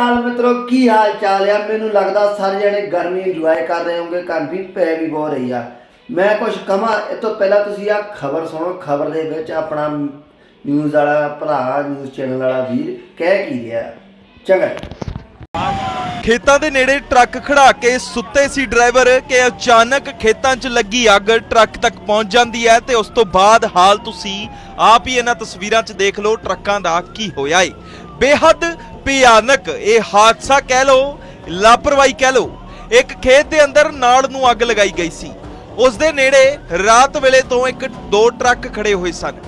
ਅਕਾਲ ਮਿੱਤਰੋ, ਕੀ ਹਾਲ ਚਾਲ ਆ? ਮੈਨੂੰ ਲੱਗਦਾ ਸਾਰੇ ਜਣੇ ਗਰਮੀ ਇੰਜੋਏ ਕਰ ਰਹੇ ਹੋਗੇ ਗਰਮੀ ਪੈ ਵੀ ਬਹੁਤ ਰਹੀ ਆ। ਮੈਂ ਕੁਝ ਕਹਾਂ, ਇਹ ਤੋਂ ਪਹਿਲਾਂ ਤੁਸੀਂ ਆ ਖਬਰ ਸੁਣੋ, ਖਬਰ ਦੇ ਵਿੱਚ ਆਪਣਾ ਨਿਊਜ਼ ਵਾਲਾ ਭਰਾ ਨਿਊਜ਼ ਚੈਨਲ ਵਾਲਾ ਵੀਰ ਕਹਿ ਕੀ ਰਿਹਾ। ਚੰਗਾ ਖੇਤਾਂ ਦੇ ਨੇੜੇ ਟਰੱਕ ਖੜਾ ਕੇ ਸੁੱਤੇ ਸੀ ਡਰਾਈਵਰ ਕਿ ਅਚਾਨਕ ਖੇਤਾਂ 'ਚ ਲੱਗੀ ਅੱਗ, ਟਰੱਕ ਤੱਕ ਪਹੁੰਚ ਜਾਂਦੀ ਹੈ ਤੇ ਉਸ ਤੋਂ ਬਾਅਦ ਹਾਲ ਤੁਸੀਂ ਆਪ ਹੀ ਇਹਨਾਂ ਤਸਵੀਰਾਂ 'ਚ ਦੇਖ ਲਓ, ਟਰੱਕਾਂ ਦਾ ਕੀ ਹੋਇਆ ਏ। ਬੇਹੱਦ ਭਿਆਨਕ ਇਹ ਹਾਦਸਾ ਕਹਿ ਲਓ, ਲਾਪਰਵਾਹੀ ਕਹਿ ਲਓ, ਇੱਕ ਖੇਤ ਦੇ ਅੰਦਰ ਨਾੜ ਨੂੰ ਅੱਗ ਲਗਾਈ ਗਈ ਸੀ। ਉਸ ਦੇ ਨੇੜੇ ਰਾਤ ਵੇਲੇ ਤੋਂ ਇੱਕ ਦੋ ਟਰੱਕ ਖੜੇ ਹੋਏ ਸਨ,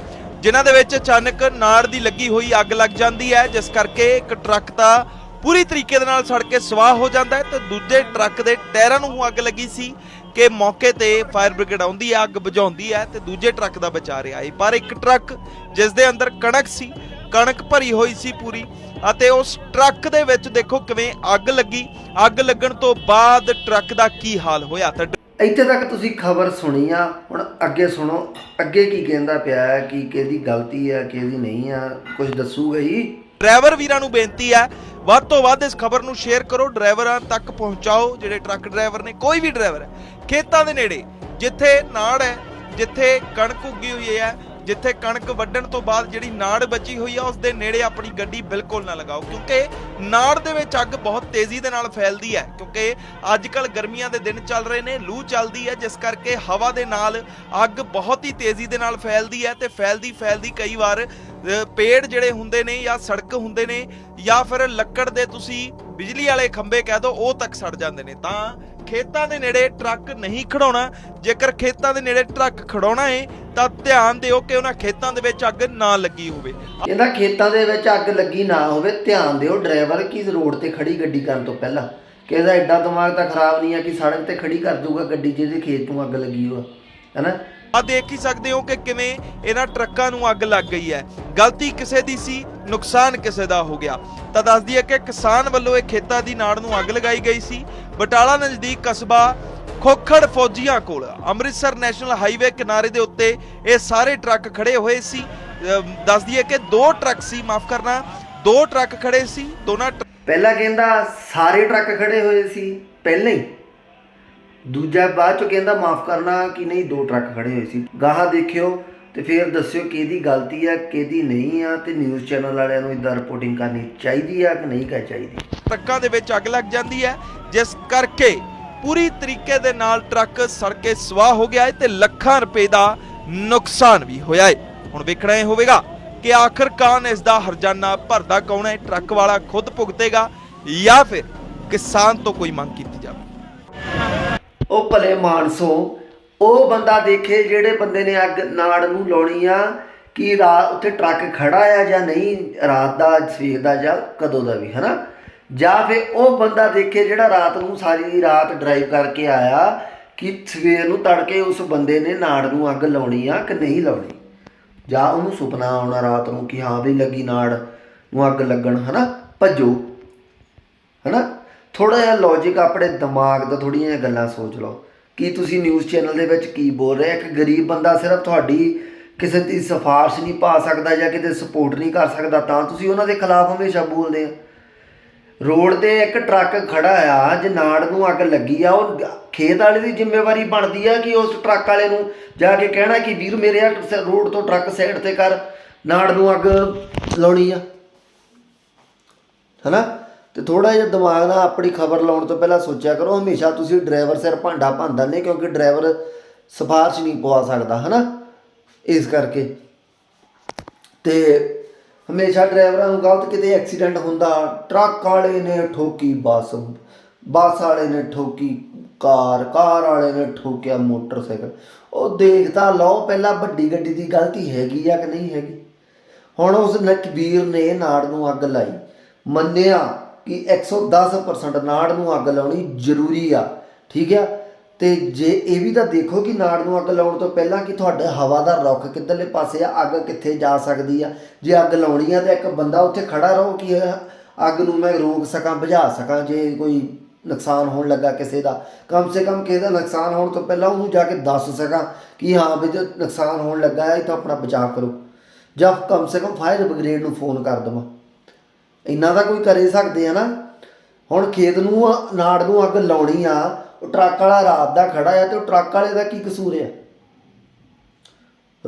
ਜਿਨ੍ਹਾਂ ਦੇ ਵਿੱਚ ਅਚਾਨਕ ਨਾੜ ਦੀ ਲੱਗੀ ਹੋਈ ਅੱਗ ਲੱਗ ਜਾਂਦੀ ਹੈ, ਜਿਸ ਕਰਕੇ ਇੱਕ ਟਰੱਕ ਤਾਂ ਪੂਰੀ ਤਰੀਕੇ ਦੇ ਨਾਲ ਸੜ ਕੇ ਸਵਾਹ ਹੋ ਜਾਂਦਾ ਹੈ ਤੇ ਦੂਜੇ ਟਰੱਕ ਦੇ ਟਾਇਰਾਂ ਨੂੰ ਅੱਗ ਲੱਗੀ ਸੀ ਕਿ ਮੌਕੇ ਤੇ ਫਾਇਰ ਬ੍ਰਿਗੇਡ ਆਉਂਦੀ ਹੈ, ਅੱਗ ਬੁਝਾਉਂਦੀ ਹੈ ਤੇ ਦੂਜੇ ਟਰੱਕ ਦਾ ਬਚਾ ਰਿਹਾ ਹੈ। ਪਰ ਇੱਕ ਟਰੱਕ ਜਿਸ ਦੇ ਅੰਦਰ ਕਣਕ ਸੀ ਕਣਕ ਭਰੀ ਹੋਈ ਸੀ ਪੂਰੀ ਅਤੇ ਉਸ ਟਰੱਕ ਦੇ ਵਿੱਚ ਦੇਖੋ ਕਿਵੇਂ ਅੱਗ ਲੱਗੀ। ਅੱਗ ਲੱਗਣ ਤੋਂ ਬਾਅਦ ਟਰੱਕ ਦਾ ਕੀ ਹਾਲ ਹੋਇਆ? ਤਾਂ ਇੱਥੇ ਤੱਕ ਤੁਸੀਂ ਖਬਰ ਸੁਣੀ ਆ। ਹੁਣ ਅੱਗੇ ਸੁਣੋ। ਅੱਗੇ ਕੀ ਕਹਿੰਦਾ ਪਿਆ ਹੈ ਕਿ ਕਿਹਦੀ ਗਲਤੀ ਹੈ ਕਿਹਦੀ ਨਹੀਂ ਆ ਕੁਝ ਦੱਸੂਗਾ ਹੀ ਡਰਾਈਵਰ ਵੀਰਾਂ ਨੂੰ ਬੇਨਤੀ ਹੈ ਵੱਧ ਤੋਂ ਵੱਧ ਇਸ ਖਬਰ ਨੂੰ ਸ਼ੇਅਰ ਕਰੋ। ਡਰਾਈਵਰਾਂ ਤੱਕ ਪਹੁੰਚਾਓ ਜਿਹੜੇ ਟਰੱਕ ਡਰਾਈਵਰ ਨੇ ਕੋਈ ਵੀ ਡਰਾਈਵਰ ਹੈ। ਖੇਤਾਂ ਦੇ ਨੇੜੇ ਜਿੱਥੇ ਨਾੜ ਹੈ ਜਿੱਥੇ ਕਣਕ ਉੱਗੀ ਹੋਈ ਹੈ ਜਿੱਥੇ ਕਣਕ ਵੱਢਣ ਤੋਂ ਬਾਅਦ ਜਿਹੜੀ ਨਾੜ ਬਚੀ ਹੋਈ ਆ, ਉਸ ਦੇ ਨੇੜੇ ਆਪਣੀ ਗੱਡੀ ਬਿਲਕੁਲ ਨਾ ਲਗਾਓ, ਕਿਉਂਕਿ ਨਾੜ ਦੇ ਵਿੱਚ ਅੱਗ ਬਹੁਤ ਤੇਜ਼ੀ ਦੇ ਨਾਲ ਫੈਲਦੀ ਹੈ, ਕਿਉਂਕਿ ਅੱਜ ਕੱਲ ਗਰਮੀਆਂ ਦੇ ਦਿਨ ਚੱਲ ਰਹੇ ਨੇ, ਲੂ ਚੱਲਦੀ ਹੈ, ਜਿਸ ਕਰਕੇ ਹਵਾ ਦੇ ਨਾਲ ਅੱਗ ਬਹੁਤ ਹੀ ਤੇਜ਼ੀ ਦੇ ਨਾਲ ਫੈਲਦੀ ਹੈ ਤੇ ਫੈਲਦੀ ਫੈਲਦੀ ਕਈ ਵਾਰ ਪੇੜ ਜਿਹੜੇ ਹੁੰਦੇ ਨੇ ਜਾਂ ਸੜਕ ਹੁੰਦੇ ਨੇ ਜਾਂ ਫਿਰ ਲੱਕੜ ਦੇ ਤੁਸੀਂ ਬਿਜਲੀ ਵਾਲੇ ਖੰਭੇ ਕਹਿ ਦੋ, ਉਹ ਤੱਕ ਸੜ ਜਾਂਦੇ ਨੇ। ਤਾਂ ਖੇਤਾਂ ਦੇ ਨੇੜੇ ਟਰੱਕ ਨਹੀਂ ਖੜਾਉਣਾ, ਜੇਕਰ ਖੇਤਾਂ ਦੇ ਨੇੜੇ ਟਰੱਕ ਖੜਾਉਣਾ ਏ ਤਾਂ ਧਿਆਨ ਦਿਓ ਕਿ ਉਹਨਾਂ ਖੇਤਾਂ ਦੇ ਵਿੱਚ ਅੱਗ ਨਾ ਲੱਗੀ ਹੋਵੇ। ਕਹਿੰਦਾ ਖੇਤਾਂ ਦੇ ਵਿੱਚ ਅੱਗ ਲੱਗੀ ਨਾ ਹੋਵੇ ਧਿਆਨ ਦਿਓ ਡਰਾਈਵਰ ਕੀ ਰੋਡ ਤੇ ਖੜੀ ਗੱਡੀ ਕਰਨ ਤੋਂ ਪਹਿਲਾਂ। ਕਹਿੰਦਾ ਐਡਾ ਦਿਮਾਗ ਤਾਂ ਖਰਾਬ ਨਹੀਂ ਆ ਕਿ ਸੜਕ ਤੇ ਖੜੀ ਕਰ ਦੂਗਾ ਗੱਡੀ ਜਿਹਦੇ ਖੇਤ ਨੂੰ ਅੱਗ ਲੱਗੀ ਹੋਆ ਹੈਨਾ? ਆ ਦੇਖ ਹੀ ਸਕਦੇ ਹੋ ਕਿ ਕਿਵੇਂ ਇਹਨਾਂ ਟਰੱਕਾਂ ਨੂੰ ਅੱਗ ਲੱਗ ਗਈ ਹੈ। ਗਲਤੀ ਕਿਸੇ ਦੀ ਸੀ ਨੁਕਸਾਨ ਕਿਸੇ ਦਾ ਹੋ ਗਿਆ। ਤਾਂ ਦੱਸ ਦਈਏ ਕਿ ਕਿਸਾਨ ਵੱਲੋਂ ਇਹ ਖੇਤਾਂ ਦੀ ਨਾੜ ਨੂੰ ਅੱਗ ਲਗਾਈ ਗਈ ਸੀ। ਬਟਾਲਾ ਨਜ਼ਦੀਕ ਕਸਬਾ ਖੋਖੜ ਫੌਜੀਆਂ ਕੋਲ ਅੰਮ੍ਰਿਤਸਰ ਨੈਸ਼ਨਲ ਹਾਈਵੇ ਕਿਨਾਰੇ ਦੇ ਉੱਤੇ ਇਹ ਸਾਰੇ ਟਰੱਕ ਖੜੇ ਹੋਏ ਸੀ। ਦੱਸ ਦਈਏ ਕਿ ਦੋ ਟਰੱਕ ਸੀ ਮਾਫ ਕਰਨਾ ਦੋ ਟਰੱਕ ਖੜੇ ਸੀ ਦੋਨਾਂ ਪਹਿਲਾਂ ਕਹਿੰਦਾ ਸਾਰੇ ਟਰੱਕ ਖੜੇ ਹੋਏ ਸੀ ਪਹਿਲਾਂ ਹੀ। ਦੂਜਾ ਬਾਅਦ ਚ ਕਹਿੰਦਾ ਮਾਫ ਕਰਨਾ ਕਿ ਨਹੀਂ ਦੋ ਟਰੱਕ ਖੜੇ ਹੋਏ ਸੀ। ਗਾਹਾਂ ਦੇਖਿਓ ਤੇ ਫਿਰ ਦੱਸਿਓ ਕਿਹਦੀ ਗਲਤੀ ਆ ਕਿਹਦੀ ਨਹੀਂ ਆ ਤੇ ਨਿਊਜ਼ ਚੈਨਲ ਵਾਲਿਆਂ ਨੂੰ ਇਦਾਂ ਰਿਪੋਰਟਿੰਗ ਕਰਨੀ ਚਾਹੀਦੀ ਆ ਕਿ ਨਹੀਂ ਕਰ ਚਾਹੀਦੀ। ਟਰੱਕਾਂ ਦੇ ਵਿੱਚ ਅੱਗ ਲੱਗ ਜਾਂਦੀ ਹੈ ਜਿਸ ਕਰਕੇ ਪੂਰੀ ਤਰੀਕੇ ਦੇ ਨਾਲ ਟਰੱਕ ਸੜ ਕੇ ਸਵਾਹ ਹੋ ਗਿਆ ਹੈ ਤੇ ਲੱਖਾਂ ਰੁਪਏ ਦਾ ਨੁਕਸਾਨ ਵੀ ਹੋਇਆ ਹੈ। ਹੁਣ ਵੇਖਣਾ ਇਹ ਹੋਵੇਗਾ ਕਿ ਆਖਰਕਾਰ ਇਸ ਦਾ ਹਰਜਾਨਾ ਭਰਦਾ, ਕੌਣ ਹੈ, ਟਰੱਕ ਵਾਲਾ ਖੁਦ ਭੁਗਤੇਗਾ ਜਾਂ ਫਿਰ ਕਿਸਾਨ ਤੋਂ ਕੋਈ ਮੰਗ ਕੀਤੀ ਜਾਵੇ। ਉਹ ਭਲੇ ਮਾਨਸੋ, ਉਹ ਬੰਦਾ ਦੇਖੇ ਜਿਹੜੇ ਬੰਦੇ ਨੇ ਅੱਗ ਨਾੜ ਨੂੰ ਲਾਉਣੀ ਆ, ਕਿ ਰਾਤ ਉੱਥੇ ਟਰੱਕ ਖੜਾ ਆ ਜਾਂ ਨਹੀਂ? ਰਾਤ ਦਾ, ਸਵੇਰ ਦਾ ਜਾਂ ਕਦੋਂ ਦਾ ਵੀ, ਹਨਾ? ਜਾਂ ਫਿਰ ਉਹ ਬੰਦਾ ਦੇਖੇ ਜਿਹੜਾ ਰਾਤ ਨੂੰ ਸਾਰੀ ਰਾਤ ਡਰਾਈਵ ਕਰਕੇ ਆਇਆ ਕਿ ਸਵੇਰ ਨੂੰ ਤੜਕੇ ਉਸ ਬੰਦੇ ਨੇ ਨਾੜ ਨੂੰ ਅੱਗ ਲਾਉਣੀ ਆ ਕਿ ਨਹੀਂ ਲਾਉਣੀ? ਜਾਂ ਉਹਨੂੰ ਸੁਪਨਾ ਆਉਣਾ ਰਾਤ ਨੂੰ ਕਿ ਹਾਂ ਵੀ ਲੱਗੀ ਨਾੜ ਨੂੰ ਅੱਗ ਲੱਗਣ, ਹਨਾ? ਭੱਜੋ। ਹਨਾ? ਥੋੜਾ ਜਿਹਾ ਲੌਜੀਕ ਆਪਣੇ ਦਿਮਾਗ ਦਾ ਥੋੜੀਆਂ ਜਿਹੀਆਂ ਗੱਲਾਂ ਸੋਚ ਲਓ। ਕਿ ਤੁਸੀਂ ਨਿਊਜ਼ ਚੈਨਲ ਦੇ ਵਿੱਚ ਕੀ ਬੋਲ ਰਹੇ? ਇੱਕ ਗਰੀਬ ਬੰਦਾ ਸਿਰਫ ਤੁਹਾਡੀ ਕਿਸੇ ਦੀ ਸਿਫਾਰਿਸ਼ ਨਹੀਂ ਪਾ ਸਕਦਾ ਜਾਂ ਕਿਤੇ ਸਪੋਰਟ ਨਹੀਂ ਕਰ ਸਕਦਾ, ਤਾਂ ਤੁਸੀਂ ਉਹਨਾਂ ਦੇ ਖਿਲਾਫ ਹਮੇਸ਼ਾ ਬੋਲਦੇ ਆ ਰੋਡ ਤੇ ਇੱਕ ਟਰੱਕ ਖੜਾ ਆ, ਜੇ ਨਾੜ ਨੂੰ ਅੱਗ ਲੱਗੀ ਆ, ਉਹ ਖੇਤ ਵਾਲੇ ਦੀ ਜ਼ਿੰਮੇਵਾਰੀ ਬਣਦੀ ਆ ਕਿ ਉਸ ਟਰੱਕ ਵਾਲੇ ਨੂੰ ਜਾ ਕੇ ਕਹਿਣਾ ਕਿ ਵੀਰ ਮੇਰੇ ਆ ਰੋਡ ਤੋਂ ਟਰੱਕ ਸਾਈਡ ਤੇ ਕਰ, ਨਾੜ ਨੂੰ ਅੱਗ ਲਾਉਣੀ ਆ। ਹਨਾ? ਤੇ ਥੋੜਾ ਜਿਹਾ ਦਿਮਾਗ ਨਾਲ ਆਪਣੀ ਖਬਰ ਲਾਉਣ ਤੋਂ ਪਹਿਲਾਂ ਸੋਚਿਆ ਕਰੋ, ਹਮੇਸ਼ਾ ਤੁਸੀਂ ਡਰਾਈਵਰ ਸਿਰ ਭਾਂਡਾ ਭਾਂਦਾ ਨਹੀਂ, ਕਿਉਂਕਿ ਡਰਾਈਵਰ ਸਿਫਾਰਿਸ਼ ਨਹੀਂ ਪਵਾ ਸਕਦਾ, ਹਨਾ? ਇਸ ਕਰਕੇ। ਤੇ ਹਮੇਸ਼ਾ ਡਰਾਈਵਰਾਂ ਨੂੰ ਗਲਤ ਕਿਤੇ ਐਕਸੀਡੈਂਟ ਹੁੰਦਾ, ਟਰੱਕ ਵਾਲੇ ਨੇ ਠੋਕੀ ਬੱਸ ਬੱਸ ਵਾਲੇ ਨੇ ਠੋਕੀ ਕਾਰ ਕਾਰ ਵਾਲੇ ਨੇ ਠੋਕਿਆ ਮੋਟਰਸਾਈਕਲ। ਉਹ ਦੇਖਦਾ ਲਓ, ਪਹਿਲਾਂ ਵੱਡੀ ਗੱਡੀ ਦੀ ਗਲਤੀ ਹੈਗੀ ਆ ਕਿ ਨਹੀਂ ਹੈਗੀ? ਹੁਣ ਉਸ ਨਕਬੀਰ ਨੇ ਨਾੜ ਨੂੰ ਅੱਗ ਲਾਈ। ਮੰਨਿਆ ਕਿ 110% ਨਾੜ ਨੂੰ ਅੱਗ ਲਾਉਣੀ ਜ਼ਰੂਰੀ ਆ। ਠੀਕ ਆ? ਤੇ ਜੇ ਇਹ ਵੀ ਤਾਂ ਦੇਖੋ ਕਿ ਨਾੜ ਨੂੰ ਅੱਗ ਲਾਉਣ ਤੋਂ ਪਹਿਲਾਂ ਕਿ ਤੁਹਾਡਾ ਹਵਾ ਦਾ ਰੁੱਖ ਕਿੱਧਰਲੇ ਪਾਸੇ ਆ, ਅੱਗ ਕਿੱਥੇ ਜਾ ਸਕਦੀ ਆ? ਜੇ ਅੱਗ ਲਾਉਣੀ ਆ ਤਾਂ ਇੱਕ ਬੰਦਾ ਉੱਥੇ ਖੜਾ ਰਹੋ ਕਿ ਅੱਗ ਨੂੰ ਮੈਂ ਰੋਕ ਸਕਾਂ, ਬੁਝਾ ਸਕਾਂ, ਜੇ ਕੋਈ ਨੁਕਸਾਨ ਹੋਣ ਲੱਗਾ ਕਿਸੇ ਦਾ। ਕਮ ਸੇ ਕਮ ਕਿਸੇ ਦਾ ਨੁਕਸਾਨ ਹੋਣ ਤੋਂ ਪਹਿਲਾਂ ਉਹਨੂੰ ਜਾ ਕੇ ਦੱਸ ਸਕਾਂ ਕਿ ਹਾਂ ਵੀ ਜੇ ਨੁਕਸਾਨ ਹੋਣ ਲੱਗਾ ਹੈ ਤਾਂ ਆਪਣਾ ਬਚਾਅ ਕਰੋ। ਜਾਂ ਕਮ ਸੇ ਕਮ ਫਾਇਰ ਬ੍ਰਿਗੇਡ ਨੂੰ ਫੋਨ ਕਰ ਦਵਾਂ। ਇੰਨਾ ਤਾਂ ਕੋਈ ਕਰੇ ਸਕਦੇ ਆ ਨਾ। ਹੁਣ ਖੇਤ ਨੂੰ ਨਾੜ ਨੂੰ ਅੱਗ ਲਾਉਣੀ ਆ ਉਹ ਟਰੱਕ ਵਾਲਾ ਰਾਤ ਦਾ ਖੜਾ ਆ ਤੇ ਉਹ ਟਰੱਕ ਵਾਲੇ ਦਾ ਕੀ ਕਸੂਰ ਆ?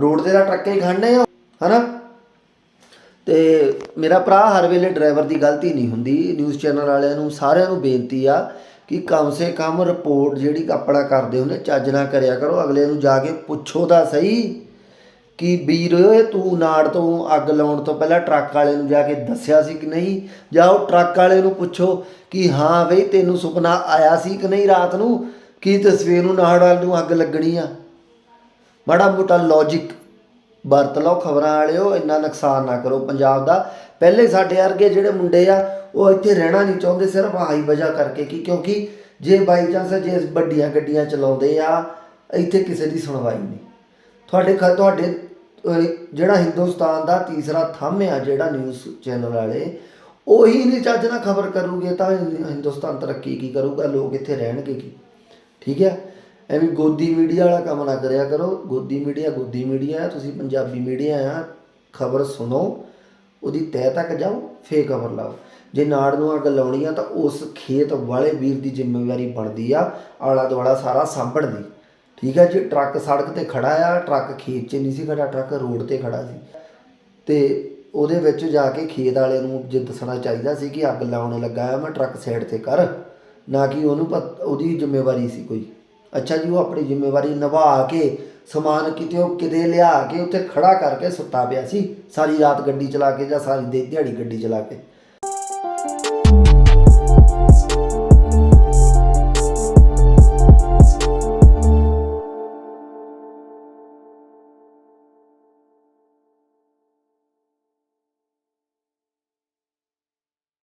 ਰੋਡ ਤੇ ਦਾ ਟਰੱਕ ਹੀ ਖੜਨੇ ਆ, ਹਨਾ? ਤੇ ਮੇਰਾ ਭਰਾ ਹਰ ਵੇਲੇ ਡਰਾਈਵਰ ਦੀ ਗਲਤੀ ਨਹੀਂ ਹੁੰਦੀ। ਨਿਊਜ਼ ਚੈਨਲ ਵਾਲਿਆਂ ਨੂੰ ਸਾਰਿਆਂ ਨੂੰ ਬੇਨਤੀ ਆ ਕਿ ਕਮ ਸੇ ਕਮ ਰਿਪੋਰਟ ਜਿਹੜੀ ਆਪਣਾ ਕਰਦੇ ਹੁੰਦੇ, ਚੱਜ ਨਾ ਕਰਿਆ ਕਰੋ। ਅਗਲੇ ਨੂੰ ਜਾ ਕੇ ਪੁੱਛੋ ਤਾਂ ਸਹੀ। ਕਿ ਵੀਰ ਓਏ ਤੂੰ ਨਾੜ ਤੋਂ ਅੱਗ ਲਾਉਣ ਤੋਂ ਪਹਿਲਾਂ ਟਰੱਕ ਵਾਲੇ ਨੂੰ ਜਾ ਕੇ ਦੱਸਿਆ ਸੀ ਕਿ ਨਹੀਂ? ਜਾਂ ਉਹ ਟਰੱਕ ਵਾਲੇ ਨੂੰ ਪੁੱਛੋ ਕਿ ਹਾਂ ਬਈ, ਤੈਨੂੰ ਸੁਪਨਾ ਆਇਆ ਸੀ ਕਿ ਨਹੀਂ ਰਾਤ ਨੂੰ? ਕੀ ਤਸਵੀਰ ਨੂੰ ਨਾੜ ਵਾਲ ਨੂੰ ਅੱਗ ਲੱਗਣੀ ਆ? ਮਾੜਾ ਮੋਟਾ ਲੌਜੀਕ ਵਰਤ ਲਓ ਖਬਰਾਂ ਵਾਲਿਓ, ਇੰਨਾ ਨੁਕਸਾਨ ਨਾ ਕਰੋ ਪੰਜਾਬ ਦਾ। ਪਹਿਲੇ ਸਾਡੇ ਵਰਗੇ ਜਿਹੜੇ ਮੁੰਡੇ ਆ, ਉਹ ਇੱਥੇ ਰਹਿਣਾ ਨਹੀਂ ਚਾਹੁੰਦੇ, ਸਿਰਫ ਹਾਈ ਵਜ੍ਹਾ ਕਰਕੇ ਕਿ ਕਿਉਂਕਿ ਜੇ ਬਾਈ ਚਾਂਸ ਜੇ ਵੱਡੀਆਂ ਗੱਡੀਆਂ ਚਲਾਉਂਦੇ ਆ, ਇੱਥੇ ਕਿਸੇ ਦੀ ਸੁਣਵਾਈ ਨਹੀਂ। ਤੁਹਾਡੇ ਖ- ਤੁਹਾਡੇ ਅਹ, ਜਿਹੜਾ ਹਿੰਦੁਸਤਾਨ ਦਾ ਤੀਸਰਾ ਥੰਮ ਆ ਜਿਹੜਾ ਨਿਊਜ਼ ਚੈਨਲ ਵਾਲੇ ਉਹੀ ਨਹੀਂ ਚੱਜ ਨਾਲ ਖਬਰ ਕਰੂਗੇ ਤਾਂ ਹਿੰਦੁਸਤਾਨ ਤਰੱਕੀ ਕੀ ਕਰੂਗਾ? ਲੋਕ ਇੱਥੇ ਰਹਿਣਗੇ ਕੀ? ਠੀਕ ਹੈ? ਐਵੇਂ ਗੋਦੀ ਮੀਡੀਆ ਵਾਲਾ ਕੰਮ ਨਾ ਕਰਿਆ ਕਰੋ। ਗੋਦੀ ਮੀਡੀਆ ਗੋਦੀ ਮੀਡੀਆ ਹੈ ਤੁਸੀਂ ਪੰਜਾਬੀ ਮੀਡੀਆ ਆ ਖਬਰ ਸੁਣੋ ਉਹਦੀ ਤਹਿ ਤੱਕ ਜਾਓ ਫੇ ਖਬਰ ਲਾਓ। ਜੇ ਨਾੜ ਨੂੰ ਅੱਗ ਲਾਉਣੀ ਆ ਤਾਂ ਉਸ ਖੇਤ ਵਾਲੇ ਵੀਰ ਦੀ ਜ਼ਿੰਮੇਵਾਰੀ ਬਣਦੀ ਆ ਆਲਾ ਦੁਆਲਾ ਸਾਰਾ ਸਾਂਭਣ ਦੀ। ਠੀਕ ਹੈ, ਜੀ ਟਰੱਕ ਸੜਕ ਤੇ ਖੜਾ ਆ, ਟਰੱਕ ਖੇਤ 'ਚ ਨਹੀਂ ਸੀ ਖੜਾ ਟਰੱਕ ਰੋਡ ਤੇ ਖੜਾ ਸੀ। ਤੇ ਉਹਦੇ ਵਿੱਚ ਜਾ ਕੇ ਖੇਤ ਵਾਲੇ ਨੂੰ ਜੇ ਦੱਸਣਾ ਚਾਹੀਦਾ ਸੀ ਕਿ ਅੱਗ ਲਾਉਣ ਲੱਗਾ ਆ, ਮੈਂ ਟਰੱਕ ਸਾਈਡ ਤੇ ਕਰ। ਨਾ ਕਿ ਉਹਨੂੰ ਪਤ- ਉਹਦੀ ਜ਼ਿੰਮੇਵਾਰੀ ਸੀ ਕੋਈ। ਅੱਛਾ ਜੀ, ਉਹ ਆਪਣੀ ਜ਼ਿੰਮੇਵਾਰੀ ਨਿਭਾ ਕੇ, ਸਮਾਨ ਕਿਤੇ ਉਹ ਕਿਤੇ ਲਿਆ ਕੇ ਉੱਥੇ ਖੜਾ ਕਰਕੇ ਸੁੱਤਾ ਪਿਆ ਸੀ। ਸਾਰੀ ਰਾਤ ਗੱਡੀ ਚਲਾ ਕੇ ਜਾਂ ਸਾਰੀ ਦੇ- ਦਿਹਾੜੀ ਗੱਡੀ ਚਲਾ ਕੇ।